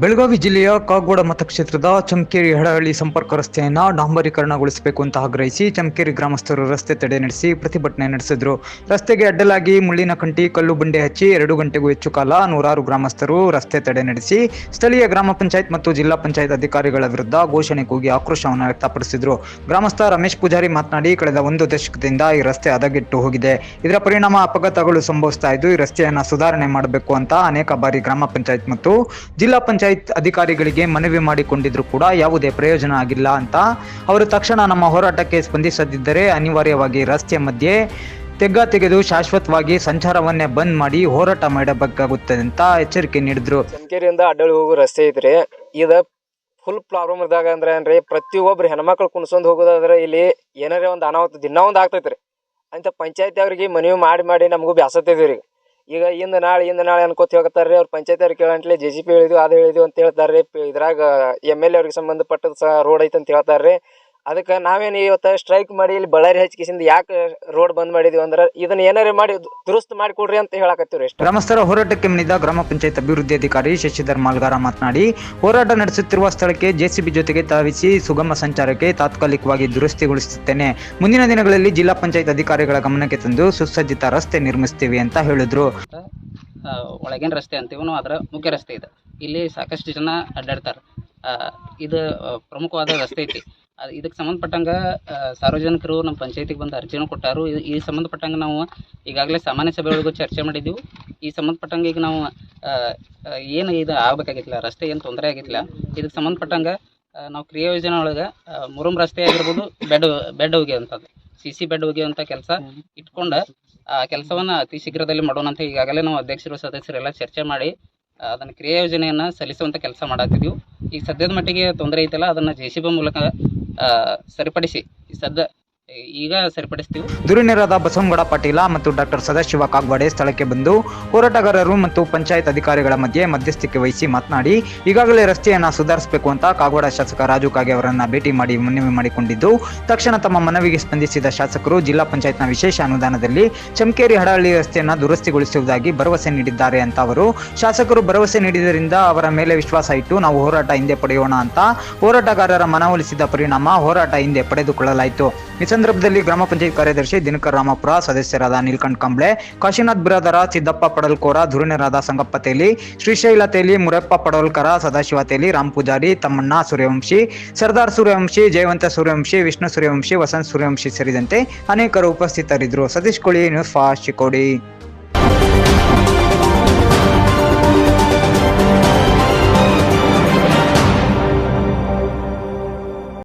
ಬೆಳಗಾವಿ ಜಿಲ್ಲೆಯ ಕಾಗವಾಡ ಮತಕ್ಷೇತ್ರದ ಚಮಕೇರಿ ಹಡಹಳ್ಳಿ ಸಂಪರ್ಕ ರಸ್ತೆಯನ್ನ ಡಾಂಬರೀಕರಣಗೊಳಿಸಬೇಕು ಅಂತ ಆಗ್ರಹಿಸಿ ಚಮಕೇರಿ ಗ್ರಾಮಸ್ಥರು ರಸ್ತೆ ತಡೆ ನಡೆಸಿ ಪ್ರತಿಭಟನೆ ನಡೆಸಿದ್ರು. ರಸ್ತೆಗೆ ಅಡ್ಡಲಾಗಿ ಮುಳ್ಳಿನ ಕಂಟಿ, ಕಲ್ಲು ಬಂಡೆ ಹಚ್ಚಿ ಎರಡು ಗಂಟೆಗೂ ಹೆಚ್ಚು ಕಾಲ ನೂರಾರು ಗ್ರಾಮಸ್ಥರು ರಸ್ತೆ ತಡೆ ನಡೆಸಿ ಸ್ಥಳೀಯ ಗ್ರಾಮ ಪಂಚಾಯತ್ ಮತ್ತು ಜಿಲ್ಲಾ ಪಂಚಾಯತ್ ಅಧಿಕಾರಿಗಳ ವಿರುದ್ಧ ಘೋಷಣೆ ಕೂಗಿ ಆಕ್ರೋಶವನ್ನು ವ್ಯಕ್ತಪಡಿಸಿದ್ರು. ಗ್ರಾಮಸ್ಥ ರಮೇಶ್ ಪೂಜಾರಿ ಮಾತನಾಡಿ, ಕಳೆದ ಒಂದು ದಶಕದಿಂದ ಈ ರಸ್ತೆ ಹದಗೆಟ್ಟು ಹೋಗಿದೆ. ಇದರ ಪರಿಣಾಮ ಅಪಘಾತಗಳು ಸಂಭವಿಸ್ತಾ ಇದ್ದು, ಈ ರಸ್ತೆಯನ್ನ ಸುಧಾರಣೆ ಮಾಡಬೇಕು ಅಂತ ಅನೇಕ ಬಾರಿ ಗ್ರಾಮ ಪಂಚಾಯತ್ ಮತ್ತು ಜಿಲ್ಲಾ ಪಂಚಾಯತ್ ಅಧಿಕಾರಿಗಳಿಗೆ ಮನವಿ ಮಾಡಿಕೊಂಡಿದ್ರು ಕೂಡ ಯಾವುದೇ ಪ್ರಯೋಜನ ಆಗಿಲ್ಲ ಅಂತ ಅವರು ತಕ್ಷಣ ನಮ್ಮ ಹೋರಾಟಕ್ಕೆ ಸ್ಪಂದಿಸದಿದ್ದರೆ ಅನಿವಾರ್ಯವಾಗಿ ರಸ್ತೆ ಮಧ್ಯೆ ತೆಗ್ಗ ತೆಗೆದು ಶಾಶ್ವತವಾಗಿ ಸಂಚಾರವನ್ನೇ ಬಂದ್ ಮಾಡಿ ಹೋರಾಟ ಮಾಡಬೇಕಾಗುತ್ತದೆ ಅಂತ ಎಚ್ಚರಿಕೆ ನೀಡಿದ್ರು. ಚಮಕೇರಿಯಿಂದ ಅಡ್ಡಳಿ ಹೋಗೋ ರಸ್ತೆ ಇದ್ರೆ ಇದು ಫುಲ್ ಪ್ರಾಬ್ಲಮ್ ಇದ್ದಾಗ ಅಂದ್ರೆ ಏನ್ರಿ ಪ್ರತಿಯೊಬ್ಬರು ಹೆಣ್ಮಕ್ಳು ಕುಣ್ಸ್ಕೊಂಡ್ ಹೋಗೋದಾದ್ರೆ ಇಲ್ಲಿ ಏನಾರೇ ಒಂದು ಅನಾಹುತ ದಿನ ಒಂದು ಆಗ್ತೈತ್ರಿ. ಅಂತ ಪಂಚಾಯತಿ ಅವ್ರಿಗೆ ಮನವಿ ಮಾಡಿ ಮಾಡಿ ನಮಗೂ ಬ್ಯಾಸತ್ತಿದ್ವಿ ಈಗ ಇಂದ ನಾಳೆ ಇಂದ ನಾಳೆ ಅನ್ಕೋತ ಹೋಗ್ತಾರ್ರಿ ಅವ್ರ ಪಂಚಾಯತಿ ಕೇಳಂಟ್ಲೆ ಜೆ ಸಿ ಪಿ ಹೇಳಿದ್ವಿ, ಅದು ಹೇಳಿದ್ವಿ ಅಂತ ಹೇಳ್ತಾರ್ರಿ. ಪ- ಇದ್ರಾಗ ಎಂ ಎಲ್ ಎ ಅವ್ರಿಗೆ ಸಂಬಂಧಪಟ್ಟದ ಸಹ ರೋಡ್ ಐತೆ ಅಂತ ಹೇಳ್ತಾರ್ರಿ. ಅದಕ್ಕೆ ನಾವೇನು ಇವತ್ತು ಸ್ಟ್ರೈಕ್ ಮಾಡಿ ಇಲ್ಲಿ ಬಳ್ಳಾರಿ ಹಚ್ಕಿಸಿಂದ ಯಾಕೆ ರೋಡ್ ಬಂದ್ ಮಾಡಿದೀವಿ ಅಂದ್ರೆ ಇದನ್ನ ಏನಾರೇ ಮಾಡಿ ದುರಸ್ತ ಮಾಡಿಕೊಡ್ರಿ ಮಾಡಿ ಕೊಡ್ರಿ ಅಂತ ಹೇಳಕತ್ತೀವ್ರಿ ಗ್ರಾಮಸ್ಥರ ಹೋರಾಟಕ್ಕೆ ಮನಿದ ಗ್ರಾಮ ಪಂಚಾಯತ್ ಅಭಿವೃದ್ಧಿ ಅಧಿಕಾರಿ ಶಶಿಧರ್ ಮಾಲ್ಗಾರ ಮಾತನಾಡಿ ಹೋರಾಟ ನಡೆಸುತ್ತಿರುವ ಸ್ಥಳಕ್ಕೆ ಜೆಸಿಬಿ ಜೊತೆಗೆ ಧಾವಿಸಿ ಸುಗಮ ಸಂಚಾರಕ್ಕೆ ತಾತ್ಕಾಲಿಕವಾಗಿ ದುರಸ್ತಿಗೊಳಿಸುತ್ತೇನೆ. ಮುಂದಿನ ದಿನಗಳಲ್ಲಿ ಜಿಲ್ಲಾ ಪಂಚಾಯತ್ ಅಧಿಕಾರಿಗಳ ಗಮನಕ್ಕೆ ತಂದು ಸುಸಜ್ಜಿತ ರಸ್ತೆ ನಿರ್ಮಿಸ್ತೀವಿ ಅಂತ ಹೇಳಿದ್ರು. ಒಳಗಿನ ರಸ್ತೆ ಅಂತೀವಿ ಅದರ ಮುಖ್ಯ ರಸ್ತೆ ಇದೆ. ಇಲ್ಲಿ ಸಾಕಷ್ಟು ಜನ ಅಡ್ಡಾಡ್ತಾರೆ. ಆ, ಇದು ಪ್ರಮುಖವಾದ ರಸ್ತೆ ಐತಿ. ಅದು ಇದಕ್ಕೆ ಸಂಬಂಧಪಟ್ಟಂಗೆ ಸಾರ್ವಜನಿಕರು ನಮ್ಮ ಪಂಚಾಯತಿಗೆ ಬಂದು ಅರ್ಜಿನೂ ಕೊಟ್ಟಾರು. ಇದು ಈ ಸಂಬಂಧಪಟ್ಟಂಗೆ ನಾವು ಈಗಾಗಲೇ ಸಾಮಾನ್ಯ ಸಭೆ ಒಳಗೂ ಚರ್ಚೆ ಮಾಡಿದ್ದೆವು ಈ ಸಂಬಂಧಪಟ್ಟಂಗೆ ಈಗ ನಾವು ಏನು ಇದು ಆಗಬೇಕಾಗಿತ್ತಿಲ್ಲ ರಸ್ತೆ ಏನು ತೊಂದರೆ ಆಗಿತ್ತಿಲ್ಲ ಇದಕ್ಕೆ ಸಂಬಂಧಪಟ್ಟಂಗೆ ನಾವು ಕ್ರಿಯಾ ಯೋಜನೆ ಒಳಗೆ ಮುರುಮ್ ರಸ್ತೆ ಆಗಿರ್ಬೋದು, ಬೆಡ್ ಬೆಡ್ ಒಗೆಯುವಂಥದ್ದು, ಸಿ ಸಿ ಬೆಡ್ ಒಗೆಯುವಂಥ ಕೆಲಸ ಇಟ್ಕೊಂಡು, ಆ ಕೆಲಸವನ್ನು ಅತಿ ಶೀಘ್ರದಲ್ಲಿ ಮಾಡೋಣ ಅಂತ ಈಗಾಗಲೇ ನಾವು ಅಧ್ಯಕ್ಷರು, ಸದಸ್ಯರೆಲ್ಲ ಚರ್ಚೆ ಮಾಡಿ ಅದನ್ನ ಅದನ್ನು ಕ್ರಿಯಾ ಯೋಜನೆಯನ್ನು ಸಲ್ಲಿಸುವಂಥ ಕೆಲಸ ಮಾಡತ್ತಿದ್ದೀವಿ ಈಗ ಸದ್ಯದ ಮಟ್ಟಿಗೆ ತೊಂದರೆ ಐತಲ್ಲ, ಅದನ್ನು ಜೆ ಸಿ ಬಿ ಮೂಲಕ ಆ, ಸರಿಪಡಿಸಿ ಈ ಸದ್ಯ ಈಗ ಸರಿಪಡಿಸ್ತೀವಿ. ಧುರೀಣರಾದ ಬಸವಗೌಡ ಪಾಟೀಲ ಮತ್ತು ಡಾಕ್ಟರ್ ಸದಾಶಿವ ಕಾಗ್ವಾಡೆ ಸ್ಥಳಕ್ಕೆ ಬಂದು ಹೋರಾಟಗಾರರು ಮತ್ತು ಪಂಚಾಯತ್ ಅಧಿಕಾರಿಗಳ ಮಧ್ಯೆ ಮಧ್ಯಸ್ಥಿಕೆ ವಹಿಸಿ ಮಾತನಾಡಿ, ಈಗಾಗಲೇ ರಸ್ತೆಯನ್ನು ಸುಧಾರಿಸಬೇಕು ಅಂತ ಕಾಗವಾಡ ಶಾಸಕ ರಾಜು ಕಾಗೆ ಅವರನ್ನ ಭೇಟಿ ಮಾಡಿ ಮನವಿ ಮಾಡಿಕೊಂಡಿದ್ದು, ತಕ್ಷಣ ತಮ್ಮ ಮನವಿಗೆ ಸ್ಪಂದಿಸಿದ ಶಾಸಕರು ಜಿಲ್ಲಾ ಪಂಚಾಯತ್ನ ವಿಶೇಷ ಅನುದಾನದಲ್ಲಿ ಚಮಕೇರಿ ಹಡಹಳ್ಳಿ ರಸ್ತೆಯನ್ನು ದುರಸ್ತಿಗೊಳಿಸುವುದಾಗಿ ಭರವಸೆ ನೀಡಿದ್ದಾರೆ ಅಂತ ಅವರು. ಶಾಸಕರು ಭರವಸೆ ನೀಡಿದ್ದರಿಂದ ಅವರ ಮೇಲೆ ವಿಶ್ವಾಸ ಇಟ್ಟು ನಾವು ಹೋರಾಟ ಹಿಂದೆ ಪಡೆಯೋಣ ಅಂತ ಹೋರಾಟಗಾರರ ಮನವೊಲಿಸಿದ ಪರಿಣಾಮ ಹೋರಾಟ ಹಿಂದೆ ಪಡೆದುಕೊಳ್ಳಲಾಯಿತು. ಈ ಸಂದರ್ಭದಲ್ಲಿ ಗ್ರಾಮ ಪಂಚಾಯತ್ ಕಾರ್ಯದರ್ಶಿ ದಿನಕರ್ ರಾಮಪುರ, ಸದಸ್ಯರಾದ ನೀಲ್ಕಂಠ್ ಕಂಬ್ಳೆ, ಕಾಶಿನಾಥ್ ಬಿರಾದರ, ಸಿದ್ದಪ್ಪ ಪಡಲ್ಕೋರ, ಧುರಿಣರಾದ ಸಂಗಪ್ಪ ತೇಲಿ ಶ್ರೀಶೈಲ ತೇಲಿ, ಮುರಪ್ಪ ಪಡೋಲ್ಕರ, ಸದಾಶಿವ ತೇಲಿ, ರಾಮ್ ಪೂಜಾರಿ, ತಮ್ಮಣ್ಣ ಸೂರ್ಯವಂಶಿ, ಸರ್ದಾರ್ ಸೂರ್ಯವಂಶಿ, ಜಯವಂತ ಸೂರ್ಯವಂಶಿ, ವಿಷ್ಣು ಸೂರ್ಯವಂಶಿ, ವಸಂತ್ ಸೂರ್ಯವಂಶಿ ಸೇರಿದಂತೆ ಅನೇಕರು ಉಪಸ್ಥಿತರಿದ್ದರು. ಸತೀಶ್ ಕೋಳಿ, ನ್ಯೂಸ್ ಫಾಸ್ಟ್ ಚಿಕ್ಕೋಡಿ.